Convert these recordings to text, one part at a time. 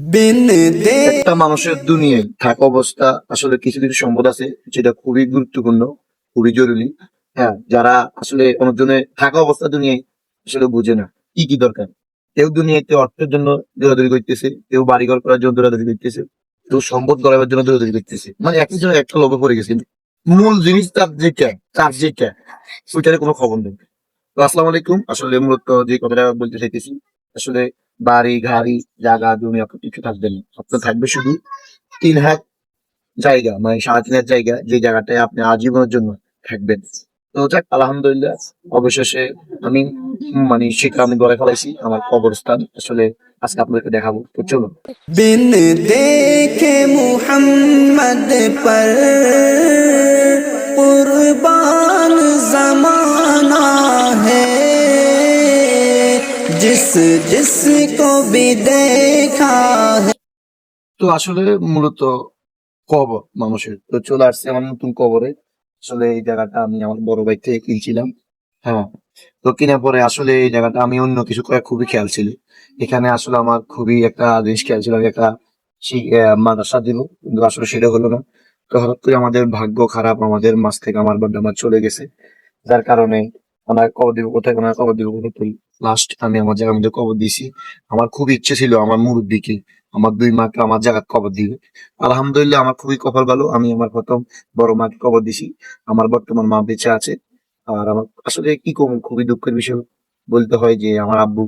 একটা মানুষের দুনিয়ায় থাকা অবস্থা আসলে কিছু কিছু সম্পদ আছে যেটা খুবই গুরুত্বপূর্ণ খুবই জরুরি। হ্যাঁ যারা আসলে অনেকজনে থাকা অবস্থা দুনিয়ায় আসলে বুঝে না কি কি দরকার। কেউ দুনিয়াতে অর্থের জন্য দৌড়াদৌড়ি করতেছে কেউ বাড়িঘর করার জন্য দৌড়াদৌড়ি করতেছে কেউ সম্পদ গড়াবার জন্য দৌড়াদৌড়ি করতেছে। মানে একই জন্য একটা লোভে পড়ে গেছে। মূল জিনিস তার যেটা তার যেটা ওইটার কোনো খবর নেই। তো আসসালামু আলাইকুম। আসলে মূলত যে কথাটা বলতে চাইতেছি আসলে বাড়ি, গাড়ি, জায়গা, জমি আপনার কিছু থাকবে না। আপনার থাকবে শুধু তিন হাত জায়গা মানে সাড়ে তিন হাত জায়গা, যে জায়গাটায় আপনি আজীবনের জন্য থাকবেন। তো যাক, আলহামদুলিল্লাহ, অবশেষে আমি মানে শিক্ষা আমি গড়ে ফেলাইছি আমার কবরস্থান। আসলে আজকে আপনাদেরকে দেখাবো, তো চলো বিন দেখে মুহাম্মদ পর তো আসলে মূলত কবর মানুষের। তো চলে আসছে আমার নতুন কবরে। আসলে এই জায়গাটা আমি আমার বড় ভাই থেকে কিনছিলাম। হ্যাঁ তো কেনার পরে আসলে এই জায়গাটা আমি অন্য কিছু করার খুবই খেয়াল ছিল। এখানে আসলে আমার খুবই একটা জিনিস খেয়াল ছিল একটা মাদ্রাসা দিব। কিন্তু আসলে সেটা হলো না। তো হঠাৎ করে আমাদের ভাগ্য খারাপ, আমাদের মাছ থেকে আমার বাড্ডা চলে গেছে। যার কারণে ওনার কবর দিব কোথায় ওনার কবর দিব কোথায়? লাস্ট আমি আমার জায়গার মধ্যে কবর দিছি আমার খুব ইচ্ছে ছিল আমার মুরব্বীকে, আমার দুই মাকে আমার জায়গা কবর দিবে। আলহামদুলিল্লাহ আমার খুবই কপাল ভালো। আমি আমার প্রথম বড় মাকে কবর দিছি আমার বর্তমান মা বেঁচে আছে। আর আমার আসলে কি কম খুবই দুঃখের বিষয়। বলতে হয় যে আমার আব্বু,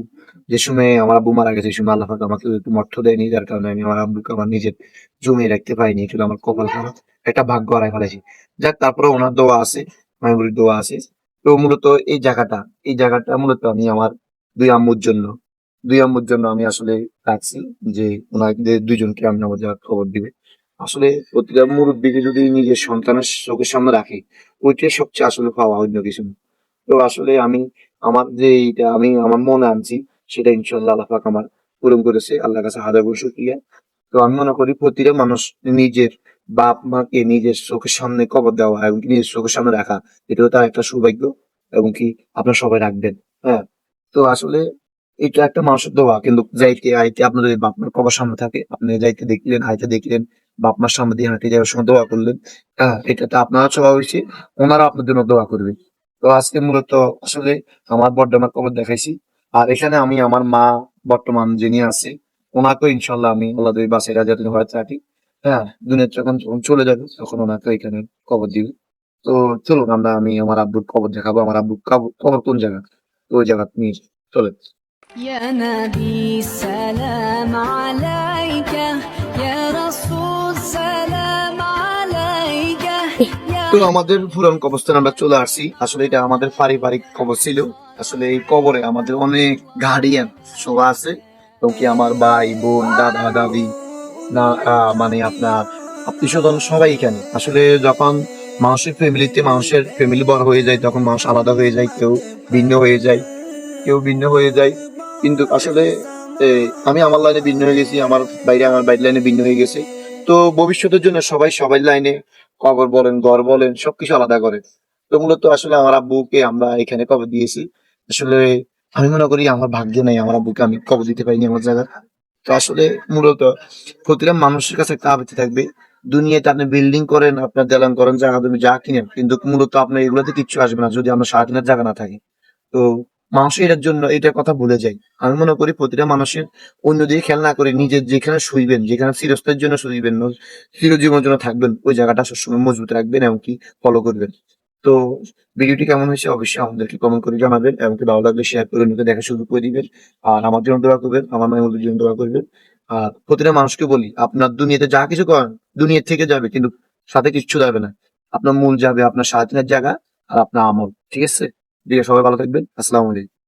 যে সময় আমার আব্বু মারা গেছে সময় আল্লাহ আমাকে একটু অর্থ দেয়নি। যার কারণে আমি আমার আব্বুকে আমার নিজের জমিয়ে রাখতে পারিনি। এগুলো আমার কপাল খারাপ। একটা ভাগ্য হারাই ফেলেছি। যাক, তারপরে ওনার দোয়া আছে বলি দোয়া আছে। তো মূলত এই জায়গাটা এই জায়গাটা মূলত আমি আমার দুই আম্মুর জন্য। দুই আম্মুর জন্য আমি আসলে রাখছি যে ওনাদের দুইজনকে আমি জায়গা খবর দিবে। আসলে প্রতিটা মুরব্বীকে যদি নিজের সন্তানের চোখের সামনে রাখে, ওইটাই সবচেয়ে আসলে পাওয়া অন্য কিছু। তো আসলে আমি আমার যে এইটা আমি আমার মনে আনছি, সেটা ইনশাল্লাহ আল্লাহ পাক আমার পূরণ করেছে, আল্লাহর কাছে হাজার বছর শুকরিয়া। তো আমি মনে করি প্রতিটা মানুষ নিজের বাপ মাকে নিজের চোখের সামনে কবর দেওয়া এবং নিজের চোখের সামনে রাখা, এটাও তার একটা সৌভাগ্য এবং কি আপনারা সবাই রাখবেন। হ্যাঁ। তো আসলে এটা একটা মানুষের দোয়া। কিন্তু যাইতে, আইতে আপনার যদি বাপ মার কবর সামনে থাকে, আপনি যাইতে দেখলেন, আইতে দেখলেন, বাপমার সামনে দিয়ে হাঁটে যাওয়ার সময় দোয়া করলেন হ্যাঁ এটা তো আপনারা চাওয়া হয়েছে, ওনারা আপনার জন্য দোয়া করবে। তো আজকে মূলত আসলে আমার বর্ধমান কবর দেখাইছি। আর এখানে আমি আমার মা বর্তমান যিনি আছে ওনাকে ইনশাল্লাহ আমি আল্লাহ দুই বাসে রাজা তিনি হয়ে থাকি হ্যাঁ দুনিয়া যখন চলে যাবে, তখন ওনাকে এখানে কবর দিবে। তো চলুন, আমরা আমি আমার আব্বুর কবর দেখাবো। আমার আব্বুর কবর কোন জায়গা? তো ওই জায়গা নিয়ে চলে يا نبي سلام عليك يا رسول سلام عليك يا তো আমাদের পুরান কবরস্থান আমরা চলে আসছি আসলে এটা আমাদের পারিবারিক কবর ছিল আসলে এই কবরে আমাদের অনেক গার্ডিয়ান সবাই আছে এবং কি আমার ভাই বোন দাদা দাদি না আহ, মানে আপনার আত্মীয় স্বজন সবাই এখানে আসলে যখন মানুষের ফ্যামিলিতে মানুষের ফ্যামিলি বড় হয়ে যায়, তখন মানুষ আলাদা হয়ে যায়, কেউ ভিন্ন হয়ে যায়, কেউ ভিন্ন হয়ে যায়। কিন্তু আসলে আমি আমার লাইনে ভিন্ন হয়ে গেছি, আমার বাইরে আমার বাইরের লাইনে ভিন্ন হয়ে গেছে। তো ভবিষ্যতের জন্য সবাই সবাই লাইনে কবর বলেন, ঘর বলেন, সবকিছু আলাদা করে। তো মূলত আসলে আমার আব্বুকে আমরা এখানে কবর দিয়েছি। আসলে আমি মনে করি আমার ভাগ্য নাই, আমার আব্বুকে আমি কবর দিতে পারিনি আমার জায়গা তো আসলে মূলত প্রতিটা মানুষের কাছে একটা আবৃত্তি থাকবে দুনিয়াতে আপনি বিল্ডিং করেন, আপনার দেলান করেন জায়গা তুমি যা কিনেন, কিন্তু মূলত আপনার এগুলোতে কিচ্ছু আসবে না, যদি আপনার সারা দিনের জায়গা না থাকে। তো মানুষ এটার জন্য এটা কথা ভুলে যায়। আমি মনে করি প্রতিটা মানুষের অন্যদিকে খেয়াল না করে নিজের যেখানে শুইবেন, যেখানে চিরস্থায়ের জন্য শুইবেন চিরজীবনের জন্য থাকবেন, ওই জায়গাটা সবসময় মজবুত রাখবেন এমনকি ফলো করবেন। তো ভিডিওটি কেমন হয়েছে অবশ্যই আমাদেরকে কমেন্ট করে জানাবেন এমনকি ভালো লাগলে শেয়ার করে নিতে দেখা শুরু করে দিবেন। আর আমার জন্য দোয়া করবেন, আমার মায়ের জন্য দোয়া করবেন। প্রতিটা মানুষকে বলি, আপনার দুনিয়াতে যা কিছু করেন দুনিয়া থেকে যাবে, কিন্তু সাথে কিচ্ছু যাবে না। আপনার মূল যাবে আপনার সারাদিনের জায়গা আর আপনার আমল, ঠিক আছে? দিকে সবাই ভালো থাকবেন। আসসালামু আলাইকুম।